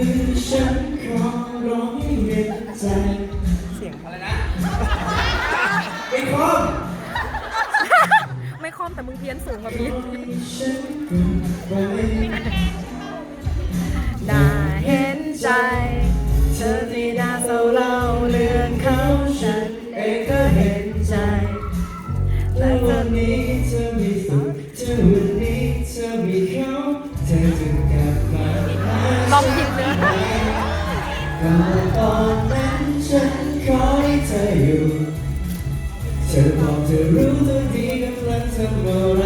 มือฉันขอร้องให้เห็นใจอะไรนะไม่ครบไม่คอมแต่มึงเพี้ยนสูงกว่าพีทฉันก็ไปน่าเห็นใจ เธอที่น่าเศร้าเล่าเรื่องเขาฉันเองก็เห็นใจและวันนี้เธอมีสุขเธอ ตอนนั้นฉันคอยเธออยู่ เธอบอกเธอรู้ตัวดีกำลังทำอะไร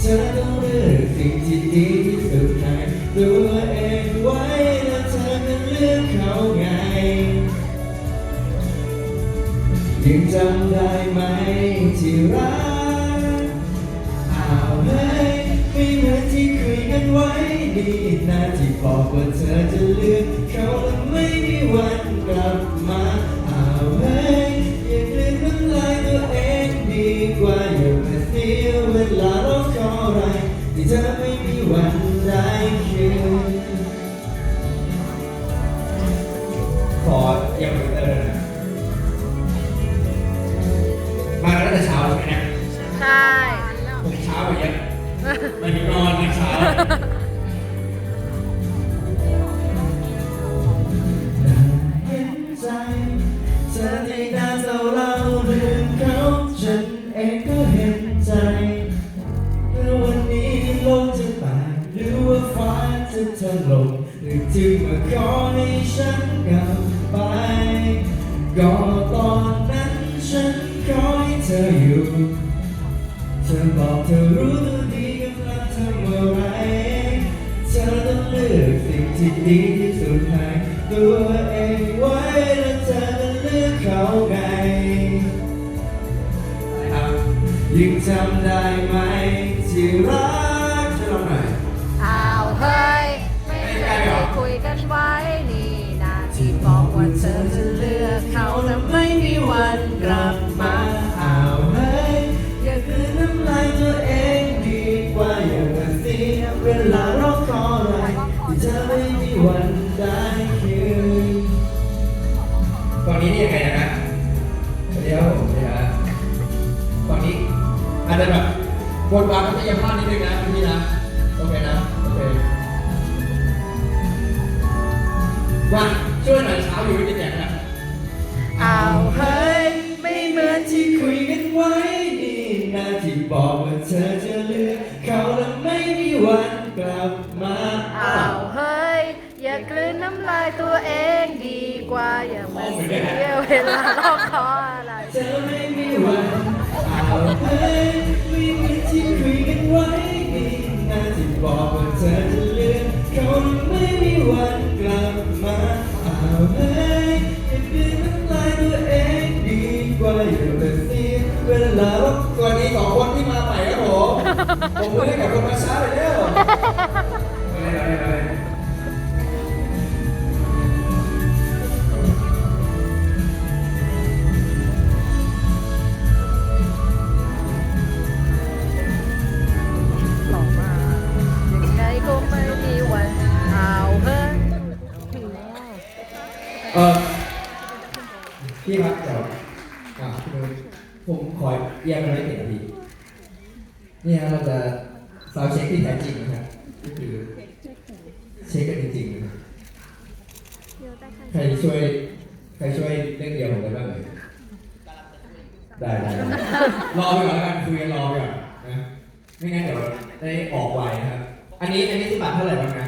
เธอต้องเลือกสิ่งที่ดีที่สุดให้ตัวเองไว้แล้วเธอก็เลือกเขาไงยังจำได้ไหมที่รักอ้าวเฮ้ยไม่เหมือนที่คุยกันไว้ ดีนะที่บอกว่าเธอจะเลือกเขาและไม่มีวันกลับมาอ้าวเฮ้ยอย่าลืมน้ำลายตัวเองดีกว่าอย่ามาเสียเวลารอคอยอะไรที่เธอไม่ มหรือถึงมาขอให้ฉัน บอกว่าเธอจะเลือกเขาและไม่มีวันกลับมาอ้าวเฮ้ย อย่ากลืนน้ำลายตัวเองดีกว่า อย่ามาเสียเวลารอคอยอะไร เธอไม่มีวันอ้าวเฮ้ยไม่เหมือนที่คุยกันไว้นี่นะที่บอกว่าเธอจะเลือกเขาและไม่มีวันกลับมาอ้าวเฮ้ยอย่าคืนน้ำลายตัวเองดีกว่าอย่ามาเสียเวลาสวัสดีสองคนที่ ผมมือให้ รช่วยใครช่วยเรื่องเดียวผมได้บ้างเลยได้ได้ได้รอไปก่อนแล้วกันคุยกันรอไปก่อนนะไม่งั้นเดี๋ยวได้ออกไวนะครับ อันนี้อันนี้ที่บัตรเท่าไหร่บ้างนะ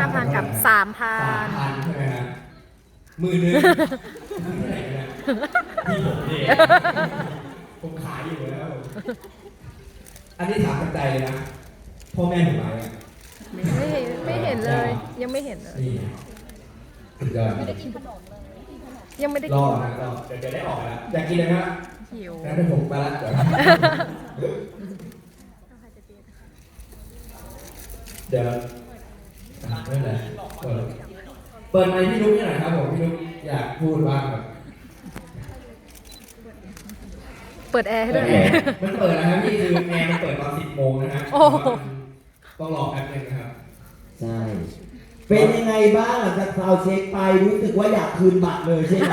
ห้าพันกับสามพัสามนพันใช่ไหมครับมือหนึงมือเท่าไหร่กันนะที่ผมเองผมขายอยู่แล้ว อันนี้ถามจากใจเลยนะพ่อแม่ผมมาเนี่ยไม่เห็นไม่เห็นเลย ยังไม่เห็นเลย นี่ สุดยอดยังไม่ได้รกิอนนะรอเดี๋ยวจะได้ออกแล้วอยากกินเลยนะหิว งั้นเดี๋ยวผมไปละเดี๋ยวเดี๋ยวอะไม่เป็นไรเปิดเปิดไมค์พี่นุ๊กหน่อยครับผมพี่นุ๊กอยากพูดบ้างครับ เปิดแอร์ให้ด้วย มันเปิดนะครับพี่คือแอร์มันเปิดตอนสิบโมงนะฮะโอ้โห ต้องรอแป๊บนึงนะครับ ใช่ เป็นยังไงบ้างหลังจากซาวด์เช็คไปรู้สึกว่าอยากคืนบัตรเลยใช่ไหม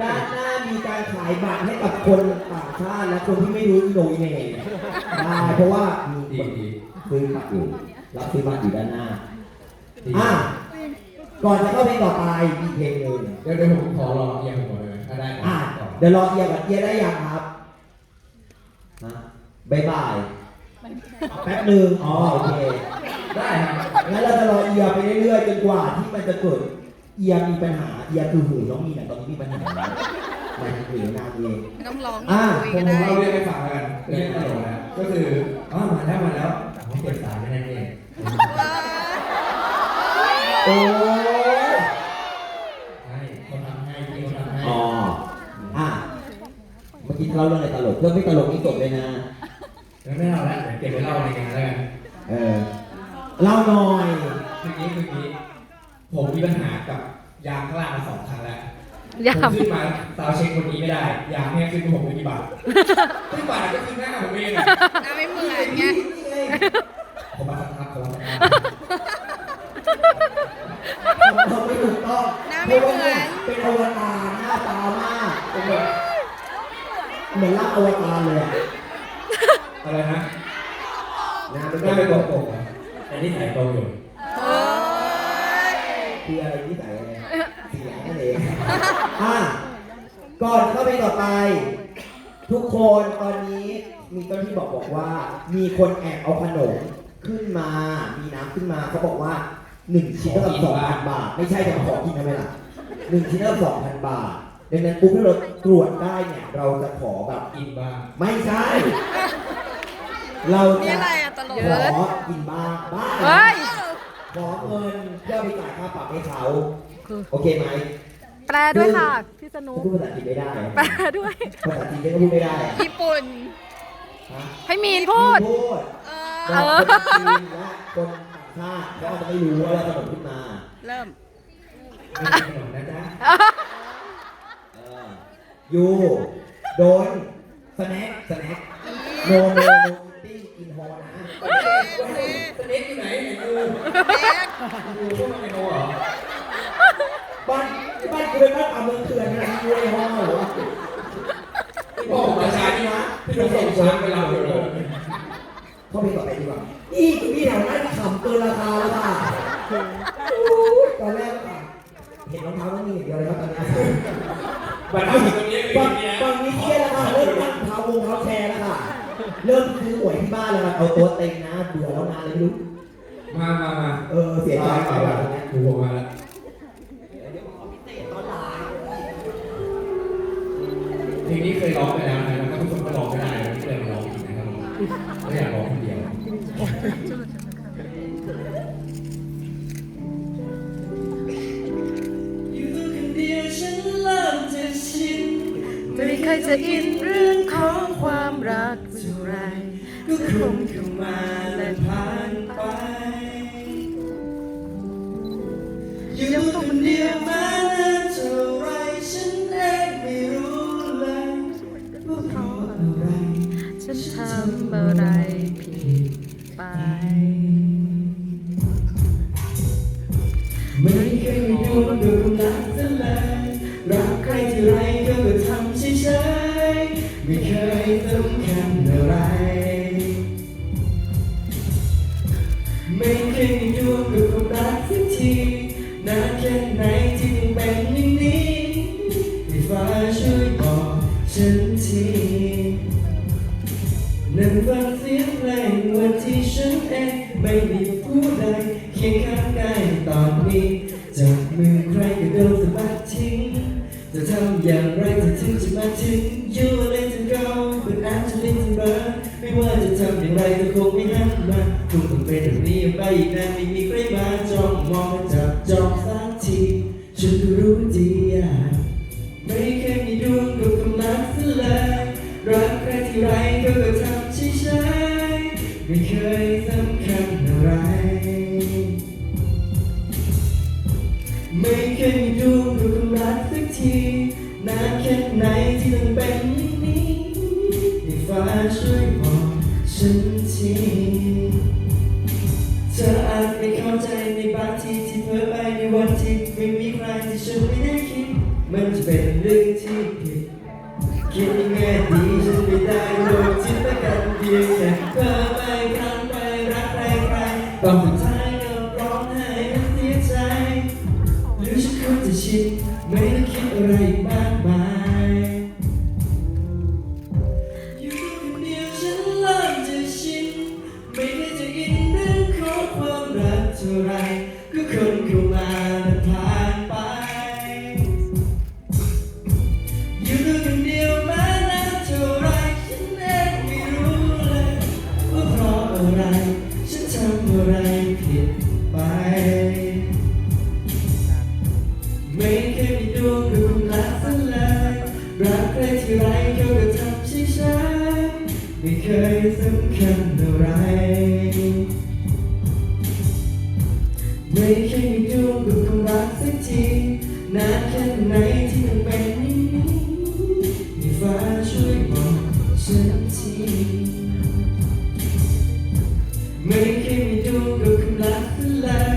ด้านหน้ามีการขายบัตรให้กับคนต่างชาติและคนที่ไม่รู้โดยเองได้เพราะว่าดีดีซื้อบัตรอยู่รับซื้อบัตรอยู่ด้านหน้าดีอะก่อนจะเข้าเพลงต่อไปมีเพลงหนึ่งเดี๋ยวเดี๋ยวผมขอลองเอียงผมก่อนเลยไหมถ้าได้อะก่อนเดี๋ยวรอเอียกับเอียได้ยังครับฮะบายบายแป๊บหนึ่งอ๋อโอเค ได้ครับงั้นเราจะรอเอียไปเรื่อยๆจนกว่าที่มันจะเกิดเอียมีปัญหาเอียคือหูน้องมีเนี่ยตอนนี้มีปัญหาหมายถึงหูนางเองต้องร้องอะคุยผมก็ผมได้ เล่าเรื่องให้ฟังแล้วกันเรื่องตลกนะก็คืออ๋อมาแล้วมาแล้วผมเก็บสายไม่ได้เองโอ้ยใช่เขาทำให้พี่เขาทำให้อ๋ออะเมื่อกี้เล่าเรื่องอะไรตลกเรื่องไม่ตลกนี่จบเลยนะ ผมมาสักไม่ถูกต้องหน้าเพไม่เหมือนี่ยนเป็นอวตารหน้าตามากเป็นแบบเหมือนร่างอวตารเลยอะอะไรนะน้าเป็นหน้าเป็นตรงปกอะแต่นี่ถ่ายตรงอยู่โอ้ยคืออะไรที่ใส่อะไรเสียงนั่นเองอะก่อนเข้าไปต่อไป ทุกคนตอนนี้มีเจ้าหน้าที่บอกบอกว่า มีคนแอบเอาขนม ขึ้นมามีน้ำขึ้นมาเขาบอกว่าหนึ่งชิ้นเท่ากับสองพันบาท ไม่ใช่แต่ของกินทำไมล่ะหนึ่งชิ้นเท่ากับสองพันบาทดังนั้นปุ๊บถ้าเราตรวจได้เนี่ยเราจะขอแบบกินบ้างไม่ใช่ เรานี่จะอะไรอะตลก ขอกินบ้างบ้างเฮ้ย ขอเงินเพื่อไปจ่ายค่าปรับให้เขาโอเคไหมแปลด้วยค่ะ พี่สนุพูดภาษาอังกฤษไม่ได้แปลด้วย ภาษาจีนก็พูดไม่ได้อะญี่ปุ่น ฮะให้มีนพูด พูด เอแต่อคนจีนและคนต่างชาติเขาอาจจะไม่รู้ว่าเราขนมขึ้นมาเริ่ม ไม่ใช่ขนมนะจ๊ะเออยูโดนสแน็คสแน็คโนโนโนติ้งกินฮอนะสเน็กอยู่ไหนไหนดูดูพวกมันในโนเหรอบ้านบ้านกูเป็นบ้านป่าเมืองเถื่อนนะยูไอฮอเหรอวะพี่บอกประชานี่นะพี่ต้องส่งช้างไปรับเลย เหรอเข้าไปต่อไปดีกว่านี่คือพี่แถวนั้นขำเกินราคาแล้วค่ะโอ้ยตอนแรกก็ค่ะเห็นรองเท้าต้องมีอย่างเดียวเลยครับตอนนี้บัตรเอาอยู่ตรงนี้ตอนมีนะตอนนี้เครียดแล้วค่ะเริ่มตั้งเท้าวงเท้าแชร์แล้วค่ะ เริ่มซื้อหวยที่บ้านแล้วค่ะเอาตัวเต็งนะเบื่อแล้วนานเลยไม่รู้มามามาเออเสียใจไปไปไปแบบนี้ดูผมมาแล้วเพลงนี้เคยร้องไปแล้ว ยจะอินเรื่องของความรักเท่าไรก็คงเข้ามาและผ่านไปอยู่คนเดียวมานานเท่าไรฉันเองไม่รู้เลยว่าเพราะอะไรฉันทำอะไร ไรก็ทำเฉยๆไม่เคยสำคัญอะไร ไม่เคยมีดวงกับความรักสักทีนานแค่ไหนที่ต้องเป็นอย่างนี้ให้ฟ้าช่วย ตอนสุดท้ายก็ร้องไห้เสียใจหรือฉันควรจะชินไม่ต้องคิดอะไรบ้าง สำคัญอะไร ไม่เคยมีดวงกับความรักสักทีนานแค่ไหนที่มันเป็นอย่างนี้ให้ฟ้าช่วยบอกฉันทีไม่เคยมีดวงกับความรักสักเลย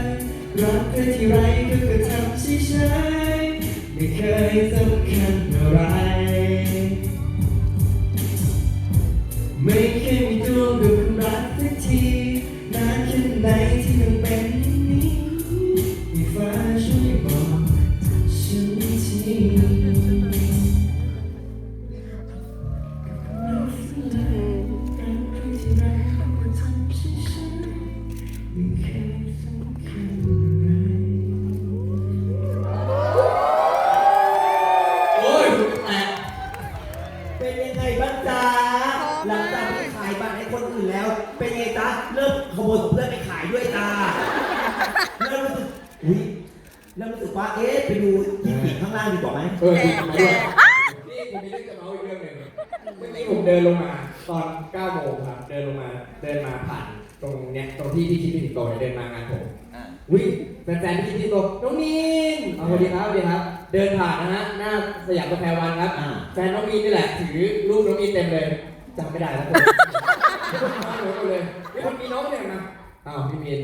รักใครที่ไรก็กระทำใช่ใช่ไม่เคยสำคัญอะไร เริ่มขโมยของเพื่อนไปขายด้วยจ้าเริ่มรู้สึกอุ้ยเริ่มรู้สึกว่าเอ๊ะไปดูที่ปีกข้างล่างดีกว่าไหมเออดีมาด้วยนี่ผมมีเรื่องจะเมาอีกเรื่องหนึ่งเมื่อกี้ผมเดินลงมาตอน9โมงครับเดินลงมาเดินมาผ่านตรงเนี้ยตรงที่ที่คิดพี่สิงโตเนี่ยเดินมางานผมอุ้ยแฟนๆที่คิดพี่สิงโตน้องมีนเอาสวัสดีครับสวัสดีครับ เดินผ่านนะฮะหน้าสยามกาแฟวันครับอ่าแฟนน้องมีนนี่แหละถือรูปน้องมีนเต็มเลยจำไม่ได้แล้วคนมาหมด เลยนี่คนมีน้องเนี่ยนะอ้าวพี่มีน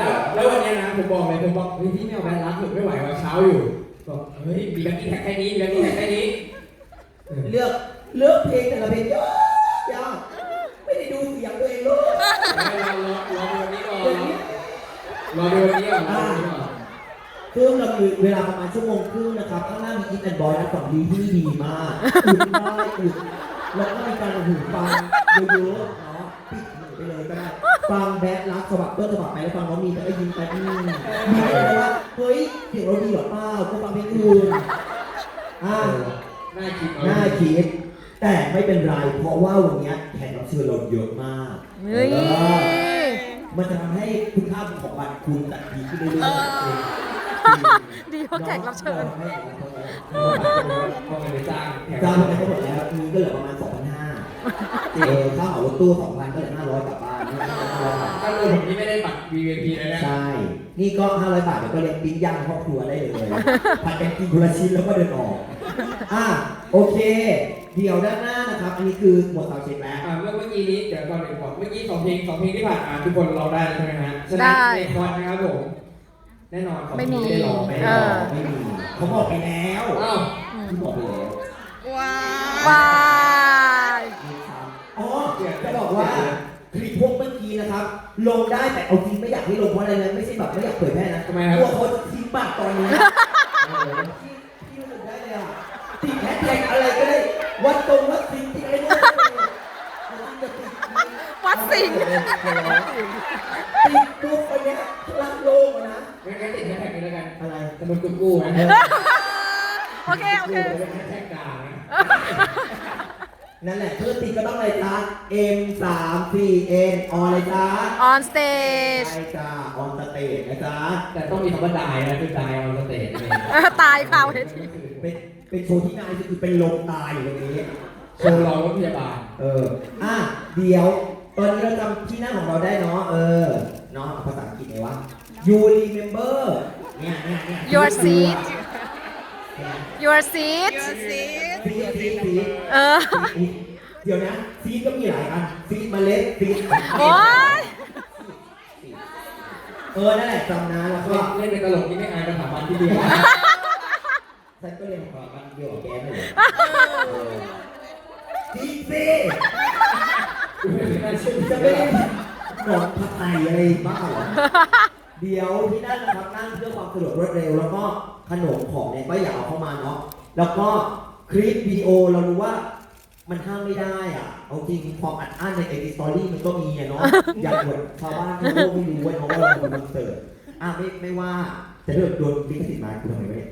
แล้วแล้ววันนี้นะผมบอกเลยผมบอกเฮ้ยพี่ไม่เอาแบนรักผมไม่ไหวว่าเช้าอยู่บอกเฮ้ยมีแบงค์แท็กแค่นี้มีแบงค์แท็กแค่นี้เลือกเลือกเพลงแต่ละเพลงเยอะยากไม่ได้ดูเสียงตัวเองเลยรอรอรอดูวันนี้ก่อนรอดูวันนี้ก่อนรอดูวันนี้ก่อนเครื่องเรามีเวลาประมาณชั่วโมงครึ่งนะครับข้างหน้ามีอินแอนบอยนะสองดีที่ดีมากอึดได้อึดแล้วก็มีการหูฟังเยอะๆเนาะปิดหู ไปเลยก็ได้ ฟังแบดรักสวัสดิ์เพื่อสวัสดิ์ไปแล้วฟังน้องมีนแล้วก็ยิ้มไปอืมมีอะไรว่าเฮ้ยเสียงเราดีเหรอเปล่าก็ฟังเพลงอื่นอ่าน่าคิดน่าคิด แต่ไม่เป็นไร เพราะว่าวันนี้แขกรับเชิญเราเยอะมากเฮ้ย เออมันจะทำให้คุณค่าของบัตรคุณตัดดีขึ้นเรื่อยๆดีเพราะแขกรับเชิญพอเงินไปจ้างแขกจ้างไปทั้งหมดแล้วมีก็เหลือประมาณ2,500 เออค่าเหมารถตู้2,000ก็เหลือ500กลับบ้านนี่500บาทถ้าเกิดผมนี่ไม่ได้บัตร VIP เลยนะ ใช่ นี่ก็500บาทเดี๋ยวก็เลี้ยงปิ้งย่างครอบครัวได้เลยผัดกันกินคนละชิ้นแล้วก็เดินออก อะโอเค เดี๋ยวด้านหน้านะครับ อันนี้คือหมวดสาวเช็คแล้ว อ่าเมื่อเมื่อกี้นี้เดี๋ยวก่อนหนึ่งก่อนเมื่อกี้สองเพลงสองเพลงที่ผ่านมาทุกคนเราได้แล้วใช่ไหมฮะฉะนั้นในคอนนะครับผมแน่นอนของไม่มีได้ลองไม่ไม่บได้อลอกงไม่มีเขาบอกไปแล้วอ้าวที่บอกไปแล้ว ว้ายอ๋อจะบอก ว่าคลิปพวกเมื่อกี้นะครับ ลงได้แต่เอาจริงไม่อยากให้ลงเพราะอะไรนะไม่ใช่แบบไม่อยากเผยแพร่นะทำไมครับ กลัวคนทิ้งบัตรตอนนี้ที่ที่รู้สึกได้เลยอะติดแฮชแท็กอะไรก็ได้วัดตรงวัดสิงติดอะไรก็ได้วัดสิงห์ติดปุ๊บไปเนี้ยรักโลกอะนะงั้นงั้นติดแฮชแท็กนี้แล้วกันอะไรสมุดกู้กู้นะโอเคโอเคเป็นแฮชแท็กด่านะ นั่นแหละเครื่องตีก็ต้องอะไรจ้า M 3 4 N ออนเลยจ้า on stage ใช่จ้าออนสเตจนะจ๊ะแต่ต้องมีคำว่าดายนะคือดายออนสเตจนั่นเองตายค่ะเวที เป็นเป็นโชว์ที่นายคือเป็นลมตายอยู่ตรงนี้ โชว์ร้องรถพยาบาล เออ อะ เดี๋ยว ตอนนี้เราจำที่นั่งของเราได้เนาะ เออ เนาะภาษาอังกฤษไงวะ you remember เนี่ยเนี่ยเนี่ย your seat เนี่ย your seat ซีดซีดซีดเออ เดี๋ยวนะซีดก็มีหลายอันซีดเมล็ดซีดโอ๊ย เออนั่นแหละจำนะแล้วก็เล่นเป็นตลกนี่ไม่อายสถาบันที่เดียวฉันก็เรียนของมันเดียวกับแกนั่นแหละซีดซีจะไม่ได้หนอนผัดไทยอะไรบ้าเหรอ เดี๋ยวที่นั่นนะครับนั่งเพื่อความสะดวกรวดเร็ว แล้วก็ขนมของเนี่ยก็อย่าเอาเข้ามาเนาะแล้วก็ คลิปวิดีโอเรารู้ว่ามันห้ามไม่ได้อะเอาจริงความอัดอั้นในเอดิสตอรี่มันก็มีอะเนาะ อยากหมดชาวบ้านทั่วโลกไม่รู้เว้ยเพราะว่าเราเป็นคอนเสิร์ตอะไม่ไม่ว่าจะเลือกโดนลิขสิทธิ์มาคุณทำไมวะเนี่ย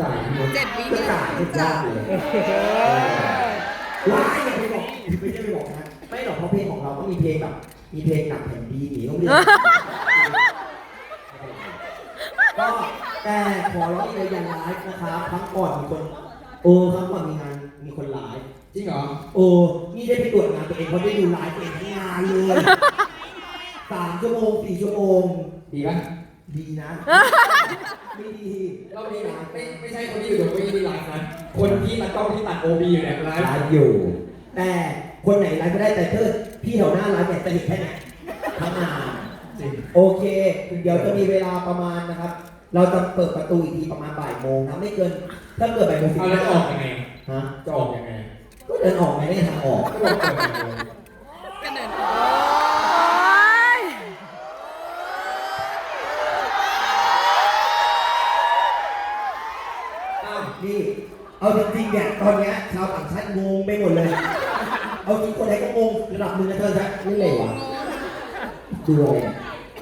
จ่ายหมดเจ็ดวิก็จ่ายทุกยากเลยว้ายอย่าไปบอกไม่ใช่ไปบอกนะไม่หรอกเพราะเพลงของเราก็มีเพลงแบบมีเพลงหนักแผ่นดีหนีโรงเรียนก็แต่ขอร้องเลยอย่าไลฟ์นะครับครั้งก่อนมีคน โอ้ครั้งก่อนมีงานมีคนไลฟ์จริงเหรอ โอ้นี่ได้ไปตรวจงานตัวเองเพราะได้ดูไลฟ์ตัวเองทั้งงานเลยสามชั่วโมงสี่ชั่วโมงดีปะดีนะ ไม่ดี รอบนี้ไม่ไม่ใช่คนที่อยู่ตรงเก้าอี้ที่ไลฟ์นะคนที่ตัดกล้องที่ตัดโอบีอยู่เนี่ยไลไลฟ์ฟ์อยู่ แต่คนไหนไลฟ์ไม่ได้แต่เธอพี่แถวหน้าไลฟ์เนี่ยจะเห็นแค่ไหนทั้งงานจริงโอเคเดี๋ยวจะมีเวลาประมาณนะครับ เราจะเปิดประตูอีกทีประมาณบ่ายโมงนะไม่เกิน ถ้าเกิดบ่ายโมงสิบเอาแล้วห้าจะออกยังไง ฮะจะออกยังไงก็เดินออกไงไม่ได้ทางออกก็บอกเปิดยังไงโอ๊ยอ้าวนี่เอาจริงๆเนี่ยตอนเนี้ยชาวต่างชาติงงไปหมดเลย เอาจริงคนไทยก็งงระดับหนึงนะเธอจะนี่เลยวะดูอะไรเนี่ย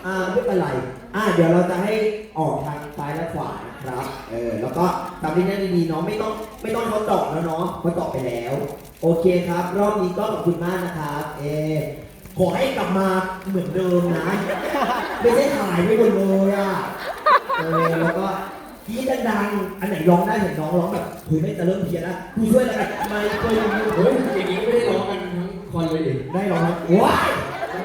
อ่าไม่เป็นไร อ่าเดี๋ยวเราจะให้ออกทางซ้ายและขวานะครับ เออแล้วก็ ตามที่นั่นดีๆเนาะไม่ต้องไม่ต้องเขาเจาะแล้วเนาะเขาเจาะไปแล้ว โอเคครับ รอบนี้ก็ขอบคุณมากนะครับ เออขอให้กลับมาเหมือนเดิมนะไม่ใช่ถ่ายไม่หมดเลยอะเออแล้วก็กรีดดังๆอันไหนร้องได้เห็นน้องร้องแบบเฮ้ยไม่จะเริ่มเพี้ยนแล้วกูช่วยแล้วกันไม่เคยเฮ้ยอย่างนี้ไม่ได้ร้องกันทั้งคอนเลยดิได้ร้องแล้วว้าย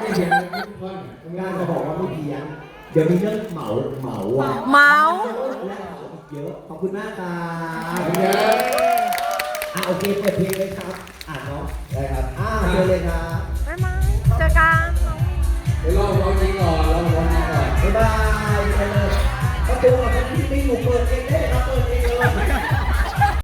ไม่เพียงทั้งคอนทำงานจะบอกว่าไม่เพี้ยนเดี๋ยวมีเรื่องเหมาเหมาอะเมาส์และเหมาอีก เยอะ ขอบคุณมากครับเยอะอะโอเคเปิดเพลงเลยครับ อ่านเนาะได้ครับอ่าเจอเลยครับบ๊ายบายเจอกันน้อเดี๋ยวลองร้องนี้ก่อนลองร้องนี้ก่อนบ๊ายบายไปเลยประตูของที่ไม่อยู่เปิดเองได้ครับเปิดเองเลย